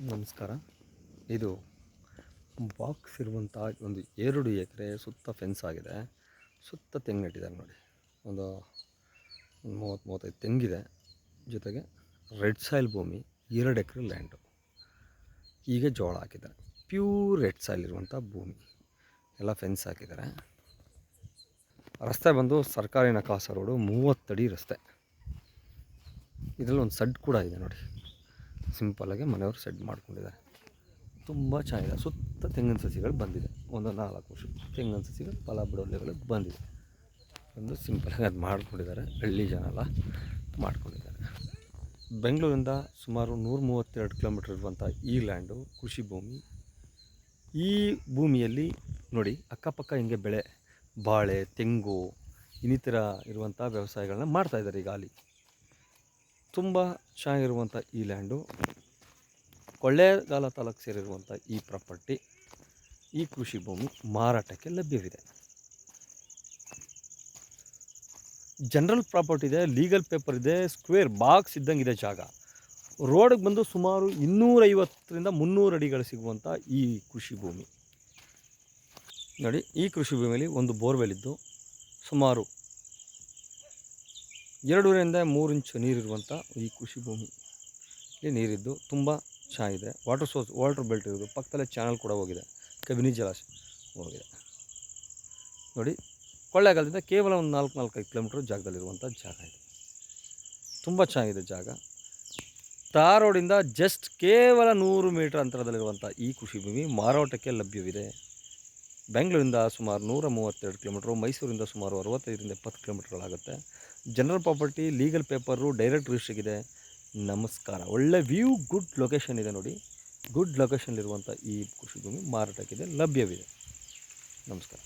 ನಮಸ್ಕಾರ. ಇದು ಬಾಕ್ಸ್ ಇರುವಂಥ ಒಂದು ಎರಡು ಎಕರೆ ಸುತ್ತ ಫೆನ್ಸ್ ಆಗಿದೆ. ಸುತ್ತ ತೆಂಗು ನೆಟ್ಟಿದ್ದಾರೆ ನೋಡಿ. ಒಂದು ಮೂವತ್ತು, ಮೂವತ್ತೈದು ತೆಂಗಿದೆ ಜೊತೆಗೆ ರೆಡ್ ಸಾಯಿಲ್ ಭೂಮಿ, ಎರಡು ಎಕರೆ ಲ್ಯಾಂಡು ಈಗ ಜೋಳ ಹಾಕಿದ್ದಾರೆ. ಪ್ಯೂರ್ ರೆಡ್ ಸಾಯಿಲ್ ಇರುವಂಥ ಭೂಮಿ. ಎಲ್ಲ ಫೆನ್ಸ್ ಹಾಕಿದ್ದಾರೆ. ರಸ್ತೆ ಬಂದು ಸರ್ಕಾರಿ ನಕಾಸ ರೋಡು ಮೂವತ್ತಡಿ ರಸ್ತೆ. ಇದರಲ್ಲಿ ಒಂದು ಸಡ್ ಕೂಡ ಇದೆ ನೋಡಿ. ಸಿಂಪಲಾಗಿ ಮನೆಯವರು ಸೆಡ್ ಮಾಡ್ಕೊಂಡಿದ್ದಾರೆ. ತುಂಬ ಚೆನ್ನಾಗಿದೆ. ಸುತ್ತ ತೆಂಗಿನ ಸಸಿಗಳು ಬಂದಿದೆ. ಒಂದು ನಾಲ್ಕು ವರ್ಷ ತೆಂಗಿನ ಸಸಿಗಳು, ಫಲ ಬಿಡೋಲೆಗಳು ಬಂದಿದೆ. ಒಂದು ಸಿಂಪಲಾಗಿ ಅದು ಮಾಡ್ಕೊಂಡಿದ್ದಾರೆ. ಹಳ್ಳಿ ಜನ ಎಲ್ಲ ಮಾಡ್ಕೊಂಡಿದ್ದಾರೆ. ಬೆಂಗಳೂರಿಂದ ಸುಮಾರು ನೂರ ಮೂವತ್ತೆರಡು ಕಿಲೋಮೀಟ್ರ್ ಇರುವಂಥ ಈ ಲ್ಯಾಂಡು, ಕೃಷಿ ಭೂಮಿ, ಈ ಭೂಮಿಯಲ್ಲಿ ನೋಡಿ ಅಕ್ಕಪಕ್ಕ ಹಿಂಗೆ ಬೆಳೆ, ಬಾಳೆ, ತೆಂಗು, ಇನ್ನಿತರ ಇರುವಂಥ ವ್ಯವಸಾಯಗಳನ್ನ ಮಾಡ್ತಾಯಿದ್ದಾರೆ ಈಗ ಅಲ್ಲಿ ತುಂಬ ಚೆನ್ನಾಗಿರುವಂಥ ಈ ಲ್ಯಾಂಡು, ಕೊಳ್ಳೇಗಾಲ ತಾಲೂಕು ಸೇರಿರುವಂಥ ಈ ಪ್ರಾಪರ್ಟಿ, ಈ ಕೃಷಿ ಭೂಮಿ ಮಾರಾಟಕ್ಕೆ ಲಭ್ಯವಿದೆ. ಜನರಲ್ ಪ್ರಾಪರ್ಟಿ ಇದೆ, ಲೀಗಲ್ ಪೇಪರ್ ಇದೆ, ಸ್ಕ್ವೇರ್ ಬಾಕ್ಸ್ ಇದ್ದಂಗಿದೆ ಜಾಗ. ರೋಡಿಗೆ ಬಂದು ಸುಮಾರು ಇನ್ನೂರೈವತ್ತರಿಂದ ಮುನ್ನೂರು ಅಡಿಗಳು ಸಿಗುವಂಥ ಈ ಕೃಷಿ ಭೂಮಿ. ನೋಡಿ, ಈ ಕೃಷಿ ಭೂಮಿಯಲ್ಲಿ ಒಂದು ಬೋರ್ವೆಲ್ ಇದ್ದು ಸುಮಾರು ಎರಡೂರಿಂದ ಮೂರು ಇಂಚು ನೀರಿರುವಂಥ ಈ ಕೃಷಿ ಭೂಮಿ ಇಲ್ಲಿ ನೀರಿದ್ದು ತುಂಬ ಚೆನ್ನಾಗಿದೆ. ವಾಟರ್ ಸೋರ್ಸ್ ವಾಟರ್ ಬೆಲ್ಟ್ ಇರೋದು. ಪಕ್ಕದಲ್ಲೇ ಚಾನಲ್ ಕೂಡ ಹೋಗಿದೆ. ಕಬಿನಿ ಜಲಾಶಯ ಹೋಗಿದೆ. ನೋಡಿ, ಕೊಳ್ಳೇಗಾಲದಿಂದ ಕೇವಲ ಒಂದು ನಾಲ್ಕು, ನಾಲ್ಕೈದು ಕಿಲೋಮೀಟ್ರ್ ಜಾಗದಲ್ಲಿರುವಂಥ ಜಾಗ ಇದೆ. ತುಂಬ ಚೆನ್ನಾಗಿದೆ ಜಾಗ. ತಾರೋಡಿಂದ ರೋಡಿಂದ ಜಸ್ಟ್ ಕೇವಲ ನೂರು ಮೀಟರ್ ಅಂತರದಲ್ಲಿರುವಂಥ ಈ ಕೃಷಿ ಭೂಮಿ ಮಾರಾಟಕ್ಕೆ ಲಭ್ಯವಿದೆ. ಬೆಂಗಳೂರಿಂದ ಸುಮಾರು ನೂರ ಮೂವತ್ತೆರಡು ಕಿಲೋಮೀಟ್ರು, ಮೈಸೂರಿಂದ ಸುಮಾರು ಅರವತ್ತೈದರಿಂದ ಎಪ್ಪತ್ತು ಕಿಲೋಮೀಟ್ರ್ಗಳಾಗುತ್ತೆ. General property legal paper direct ರಿಜಿಸ್ಟ್ರಿಗಿದೆ ನಮಸ್ಕಾರ. ಒಳ್ಳೆ ವ್ಯೂ ಗುಡ್ ಲೊಕೇಶನ್ ಇದೆ ನೋಡಿ. ಗುಡ್ ಲೊಕೇಶನ್ ಇರುವಂಥ ಈ ಕೃಷಿ ಭೂಮಿ ಮಾರಾಟಕ್ಕಿದೆ, ಲಭ್ಯವಿದೆ. ನಮಸ್ಕಾರ.